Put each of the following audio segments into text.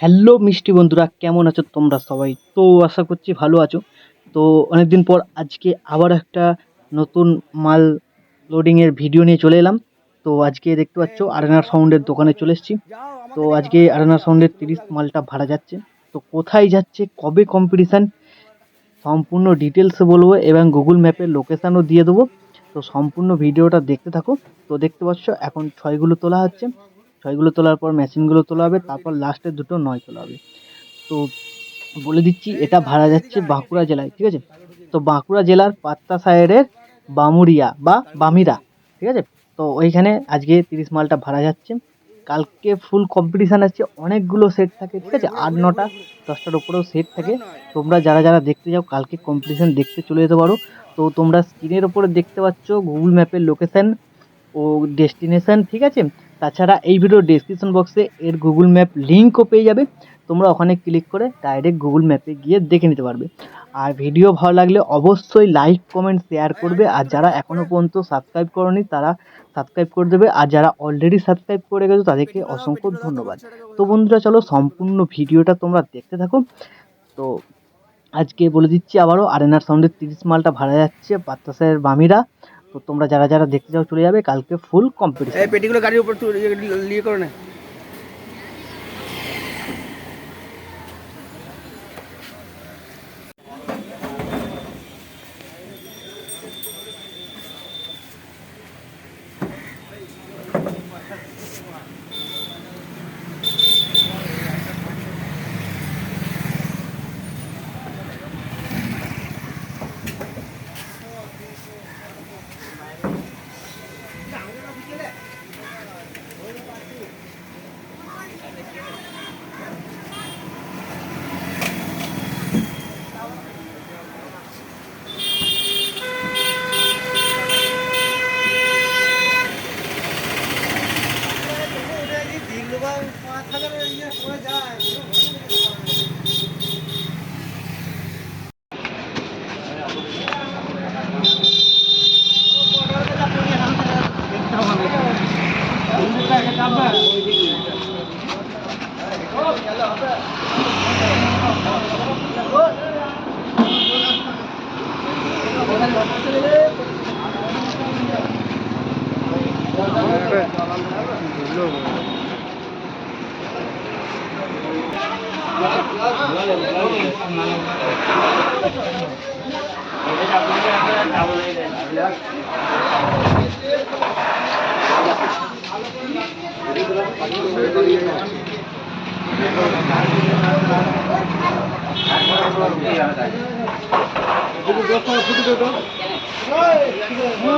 Hello মিষ্টি বন্ধুরা, কেমন আছো তোমরা সবাই? তো আশা করছি ভালো আছো। তো অনেক দিন পর আজকে আবার একটা নতুন মাল লোডিংয়ের ভিডিও নিয়ে চলে এলাম। তো আজকে দেখতে পাচ্ছ আরেনার সাউন্ডের দোকানে চলে এসেছি। তো আজকে আরেনার সাউন্ডের তিরিশ মালটা ভাড়া যাচ্ছে। তো কোথায় যাচ্ছে, কবে কম্পিটিশান সম্পূর্ণ ডিটেলসে বলব এবং গুগল ম্যাপের লোকেশানও দিয়ে দেবো। তো সম্পূর্ণ ভিডিওটা দেখতে থাকো। তো দেখতে পাচ্ছ, এখন ছয়গুলো তোলা হচ্ছে। ছয়গুলো তোলার পর মেশিনগুলো তোলা হবে তারপর লাস্টে দুটো নয় তোলা হবে তো বলে দিচ্ছি, এটা ভাড়া যাচ্ছে বাঁকুড়া জেলায়, ঠিক আছে? তো বাঁকুড়া জেলার পাত্তা সাইডের বামুরিয়া বা বামিরা, ঠিক আছে? তো ওইখানে আজকে তিরিশ মালটা ভাড়া যাচ্ছে। কালকে ফুল কম্পিটিশান আছে, অনেকগুলো সেট থাকে, ঠিক আছে? আট, নটা, দশটার উপরেও সেট থাকে। তোমরা যারা যারা দেখতে যাও, কালকে কম্পিটিশান দেখতে চলে যেতে পারো। তো তোমরা স্ক্রিনের ওপরে দেখতে পাচ্ছ গুগল ম্যাপের লোকেশান ও ডেস্টিনেশন ঠিক আছে? তাছাড়া এই ভিডিও ডেসক্রিপশন বক্সে এর গুগল ম্যাপ লিঙ্কও পেয়ে যাবে। তোমরা ওখানে ক্লিক করে ডাইরেক্ট গুগল ম্যাপে গিয়ে দেখে নিতে পারবে। আর ভিডিও ভালো লাগলে অবশ্যই লাইক কমেন্ট শেয়ার করবে। আর যারা এখনও পর্যন্ত সাবস্ক্রাইব করনি, তারা সাবস্ক্রাইব করে দেবে। আর যারা অলরেডি সাবস্ক্রাইব করে গেছো, তাদেরকে অসংখ্য ধন্যবাদ। তো বন্ধুরা, চলো সম্পূর্ণ ভিডিওটা তোমরা দেখতে থাকো। তো আজকে বলে দিচ্ছি আবারও আরেনার সাউন্ডের তিরিশ মালটা ভাড়া যাচ্ছে বাতাসের বামিরা। তোমরা যারা যারা দেখতে চাও চলে যাবে। কালকে ফুল কম্পিটিশন এই পেটিগুলো গাড়ির উপর ইয়ে করে না।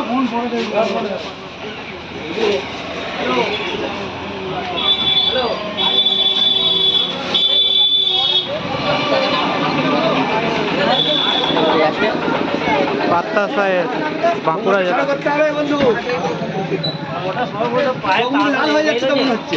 ফোন ফোন বাতাসের বাঁকুড়া জেলা। লাল হয়ে যাচ্ছে তো মনে হচ্ছে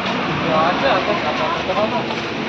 有啊，这个工厂，这个工。